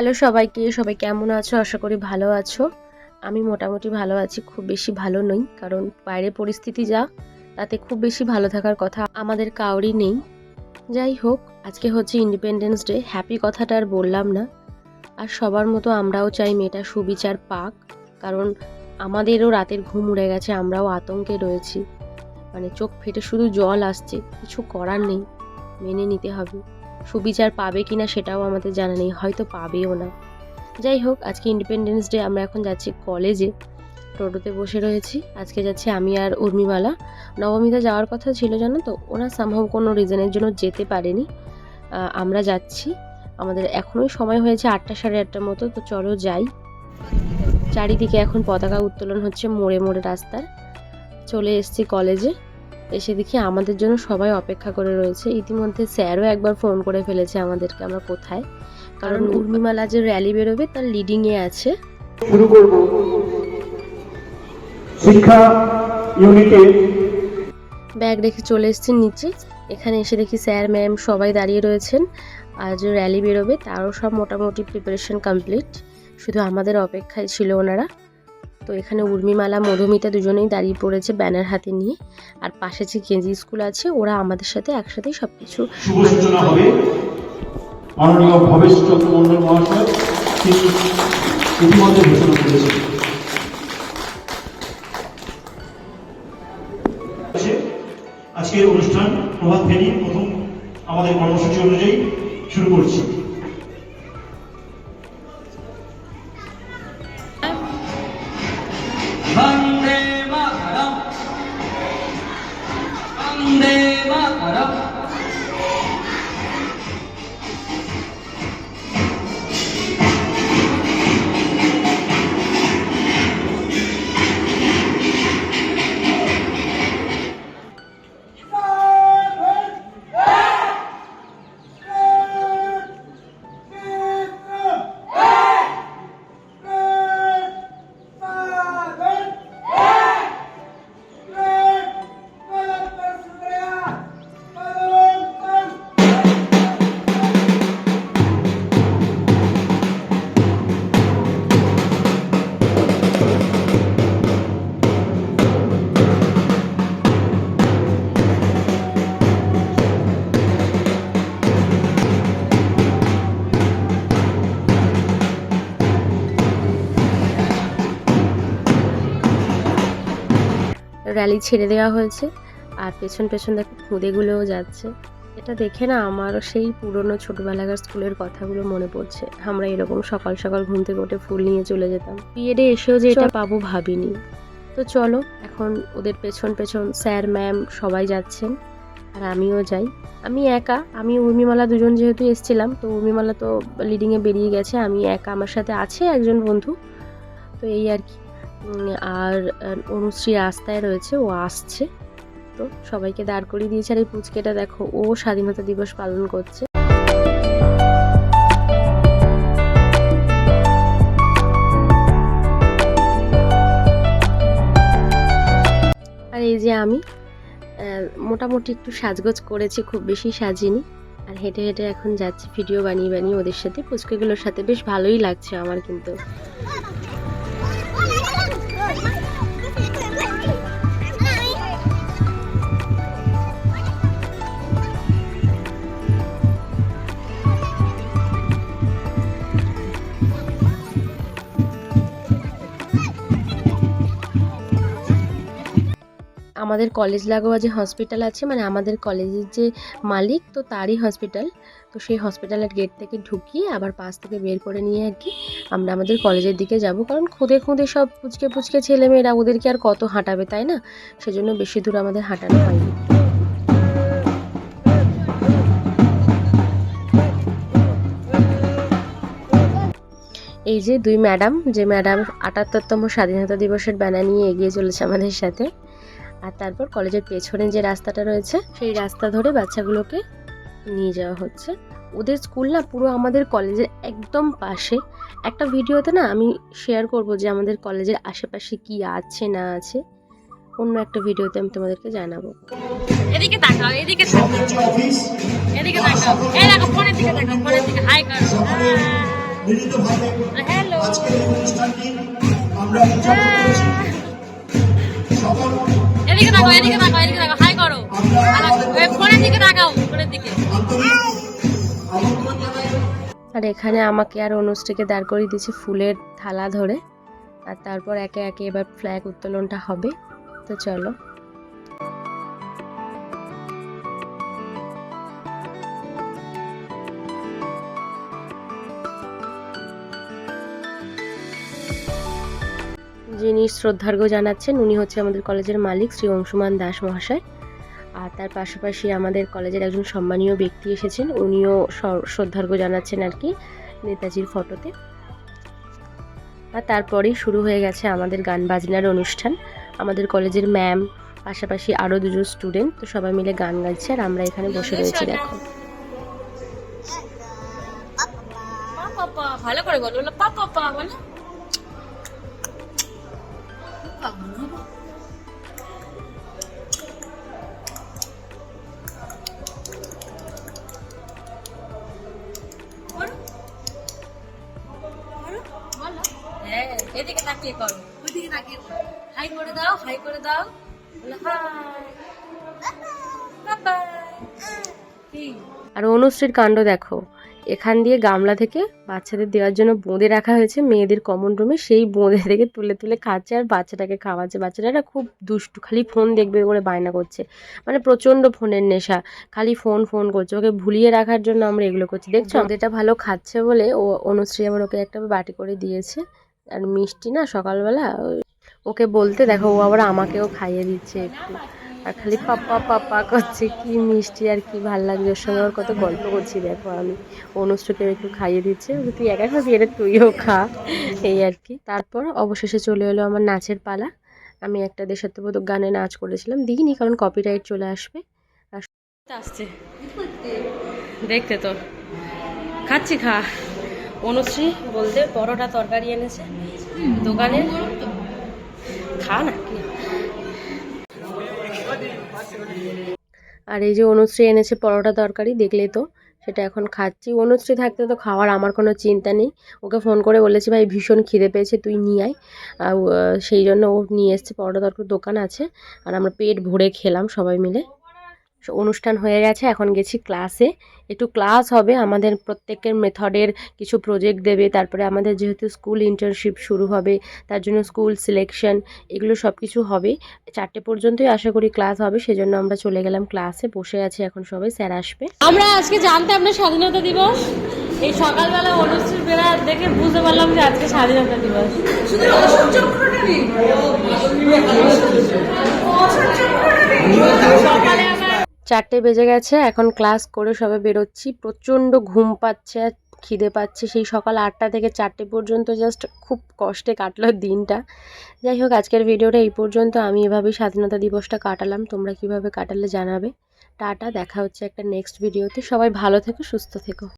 Hello সবাইকে, সবাই কেমন আছো? আশা করি ভালো আছো। আমি মোটামুটি ভালো আছি, খুব বেশি ভালো নই, কারণ বাইরের পরিস্থিতি যা, তাতে খুব বেশি ভালো থাকার কথা আমাদের কাউরই নেই। যাই হোক, আজকে হচ্ছে ইন্ডিপেন্ডেন্স ডে হ্যাপি কথাটা আর বললাম না। আর সবার মতো আমরাও চাই মেয়েটা সুবিচার পাক, কারণ আমাদেরও রাতের ঘুম উড়ে গেছে, আমরাও আতঙ্কে রয়েছি। মানে চোখ ফেটে শুধু জল আসছে, কিছু করার নেই, মেনে নিতে হবে। সুবিচার পাবে কি না সেটাও আমাদের জানা নেই, হয়তো পাবেও না। যাই হোক, আজকে ইন্ডিপেন্ডেন্স ডে আমরা এখন যাচ্ছি কলেজে টোটোতে বসে রয়েছি। আজকে যাচ্ছি আমি আর উর্মিমালা। নবমিতা যাওয়ার কথা ছিল জানো তো, ওরা সম্ভব কোনো রিজনের জন্য যেতে পারেনি। আমরা যাচ্ছি। আমাদের এখনোই সময় হয়েছে আটটা সাড়ে আটটার মতো, তো চলো যাই। চারিদিকে এখন পতাকা উত্তোলন হচ্ছে মোড়ে মোড়ে রাস্তার। চলে এসেছি কলেজে এসে দেখি আমাদের জন্য সবাই অপেক্ষা করে রয়েছে। ইতিমধ্যে স্যারও একবার ফোন করে ফেলেছে আমাদেরকে আমরা কোথায়? কারণ উর্মিমালা যে র্যালি বেরোবে তার লিডিংয়ে আছে। শুরু করব। শিক্ষা ইউনিটে ব্যাগ রেখে চলে এসেছি নিচে। এখানে এসে দেখি স্যার ম্যাম সবাই দাঁড়িয়ে রয়েছেন। আর যে র্যালি বেরোবে তারও সব মোটামুটি প্রিপারেশন কমপ্লিট শুধু আমাদের অপেক্ষায় ছিল ওনারা। তো এখানে উর্মিমালা, মধুমিতা দুজনেই দাঁড়িয়ে পড়েছে ব্যানার হাতে নিয়ে। আর পাশে যে কেজি স্কুল আছে, ওরা আমাদের সাথে একসাথেই সব কিছু আজকের অনুষ্ঠান প্রভাত ফেরি প্রথম আমাদের কর্মসূচি অনুযায়ী শুরু করছি। Bye. র্যালি ছেড়ে দেওয়া হয়েছে। আর পেছন পেছন দেখো খুদেগুলোও যাচ্ছে। এটা দেখে না আমার সেই পুরনো ছোটবেলাকার স্কুলের কথাগুলো মনে পড়ছে। আমরা এরকম সকাল সকাল ঘুম থেকে উঠে ফুল নিয়ে চলে যেতাম। বিএডে এসেও যে এটা পাবো ভাবিনি। তো চলো এখন ওদের পেছন পেছন স্যার ম্যাম সবাই যাচ্ছেন আর আমিও যাই। আমি একা আমি উর্মিমালা দুজন যেহেতু এসছিলাম তো উর্মিমালা তো লিডিংয়ে বেরিয়ে গেছে। আমি একা আমার সাথে আছে একজন বন্ধু। তো এই আর কি। আর অনুশ্রী রাস্তায় রয়েছে, ও আসছে। তো সবাইকে দাঁড় করিয়ে দিয়েছে। আর এই পুচকেটা দেখো, ও স্বাধীনতা দিবস পালন করছে। আর এই যে আমি মোটামুটি একটু সাজগোজ করেছি, খুব বেশি সাজিনি। আর হেঁটে হেঁটে এখন যাচ্ছি, ভিডিও বানিয়ে বানিয়ে ওদের সাথে। পুচকেগুলোর সাথে বেশ ভালোই লাগছে আমার কিন্তু। Thank you. আমাদের কলেজ লাগোয়া যে হসপিটাল আছে মানে আমাদের কলেজের যে মালিক, তো তারই হসপিটাল তো সেই হসপিটালের গেট থেকে ঢুকিয়ে আবার পাশ থেকে বের করে নিয়ে আর কি আমরা আমাদের কলেজের দিকে যাব। কারণ খুদে খুদে সব পুচকে পুচকে ছেলেমেয়েরা ওদেরকে আর কত হাঁটাবে, তাই না? সেজন্য বেশি দূর আমাদের হাঁটানো হয়নি। এই যে দুই ম্যাডাম যে ম্যাডাম আটাত্তরতম স্বাধীনতা দিবসের ব্যানার নিয়ে এগিয়ে চলেছে আমাদের সাথে। আর তারপর কলেজের পেছনে যে রাস্তাটা রয়েছে সেই রাস্তা ধরে বাচ্চাগুলোকে নিয়ে যাওয়া হচ্ছে। ওদের স্কুল না পুরো আমাদের কলেজের একদম পাশে। একটা ভিডিওতে না আমি শেয়ার করব যে আমাদের কলেজের আশেপাশে কি আছে না আছে। অন্য একটা ভিডিওতে আমি তোমাদেরকে জানাব। এদিকে তাকাও এদিকে তাকাও। এদিকে তাকাও। এই দেখো ফোনের দিকে তাকাও ফোনের দিকে। হাই করো হ্যালো আজকের এই অনুষ্ঠানটি আমরা উদযাপন করেছি। সকল এদিকে এদিকে এদিকে হাই করো। ফোনের দিকে ফোনের দিকে। আর এখানে আমাকে আর অনুষ্ঠিকে দাঁড় করিয়ে দিয়েছে ফুলের থালা ধরে। আর তারপর একে একে এবার ফ্ল্যাগ উত্তোলনটা হবে। তো চলো। যিনি শ্রদ্ধার্ঘ্য জানাচ্ছেন, উনি হচ্ছে আমাদের কলেজের মালিক শ্রী অংশুমান দাস মহাশয়। আর তার পাশাপাশি আমাদের কলেজের একজন সম্মানীয় ব্যক্তি এসেছেন, উনিও শ্রদ্ধার্ঘ্য জানাচ্ছেন আর কি নেতাজির ফটোতে। আর তারপরেই শুরু হয়ে গেছে আমাদের গান বাজনার অনুষ্ঠান। আমাদের কলেজের ম্যাম, পাশাপাশি আরও দুজন স্টুডেন্ট, তো সবাই মিলে গান গাইছে আর আমরা এখানে বসে রয়েছি দেখো। ভালো করে বলো পাপা, বলো। হ্যাঁ এদিকে তাকিয়ে করো হাই করে দাও হাই করে দাও আর অনুশ্রীর কাণ্ড দেখো। এখান দিয়ে গামলা থেকে বাচ্চাদের দেওয়ার জন্য বোঁদে রাখা হয়েছে। মেয়েদের কমন রুমে সেই বোঁদে থেকে তুলে তুলে খাচ্ছে আর বাচ্চাটাকে খাওয়াচ্ছে। বাচ্চাটা না খুব দুষ্টু খালি ফোন দেখবে করে বায়না করছে। মানে প্রচণ্ড ফোনের নেশা। খালি ফোন ফোন করছে। ওকে ভুলিয়ে রাখার জন্য আমরা এগুলো করছি। দেখছ? বোঁদেটা ভালো খাচ্ছে বলে ও অনুশ্রী আমার ওকে একটা বাটি করে দিয়েছে। আর মিষ্টি না সকালবেলা? ওকে বলতে দেখো ও আবার আমাকেও খাইয়ে দিচ্ছে একটু। আর খালি পাপ্পা পাপ্পা করছে, কি মিষ্টি আর কি ভালো লাগছে। ওর সঙ্গে ওর কত গল্প করছি, দেখো আমি। অনুষ্ঠকে একটু খাইয়ে দিচ্ছে। তুই একা খাবি? এটা তুইও খা। এই আর কি। তারপর অবশেষে চলে এলো আমার নাচের পালা। আমি একটা দেশাত্মবোধক গানে নাচ করেছিলাম। দিইনি, কারণ কপিরাইট চলে আসবে। আসছে। দেখতে তো। খাচ্ছি, খা। অনুশ্রী বলতে পরোটা তরকারি এনেছে। দোকানে। খা না, কি? আর এই যে অনুশ্রী এনেছে পরোটা তরকারি, দেখলে তো সেটা এখন খাচ্ছি। অনুশ্রী থাকতে তো খাওয়ার আমার কোনো চিন্তা নেই। ওকে ফোন করে বলেছি, ভাই, ভীষণ খিদে পেয়েছে, তুই নিয়ে আয়। আর সেই জন্য ও নিয়ে এসছে, পরোটা তরকারি দোকান আছে। আর আমরা পেট ভরে খেলাম সবাই মিলে। অনুষ্ঠান হয়ে গেছে এখন গেছি ক্লাসে। একটু ক্লাস হবে আমাদের প্রত্যেকের মেথডের কিছু প্রজেক্ট দেবে তারপরে আমাদের যেহেতু স্কুল ইন্টার্নশিপ শুরু হবে তার জন্য স্কুল সিলেকশন এগুলো সব কিছু হবে। চারটে পর্যন্তই আশা করি ক্লাস হবে সেজন্য আমরা চলে গেলাম ক্লাসে বসে আছি এখন সবাই স্যার আসবে। আমরা আজকে জানতাম না স্বাধীনতা দিবস। এই সকালবেলা অনুশ্রীর বেলা দেখে বুঝতে পারলাম যে আজকে স্বাধীনতা দিবস। সকালে চারটে বেজে গেছে, এখন ক্লাস করে সবে বেরোচ্ছি। প্রচণ্ড ঘুম পাচ্ছে আর খিদে পাচ্ছে। সেই সকাল আটটা থেকে চারটে পর্যন্ত জাস্ট খুব কষ্টে কাটলো দিনটা। যাই হোক, আজকের ভিডিওটা এই পর্যন্ত। আমি এভাবেই স্বাধীনতা দিবসটা কাটালাম। তোমরা কীভাবে কাটালে জানাবে। টাটা, দেখা হচ্ছে একটা নেক্সট ভিডিওতে সবাই ভালো থেকো, সুস্থ থেকো।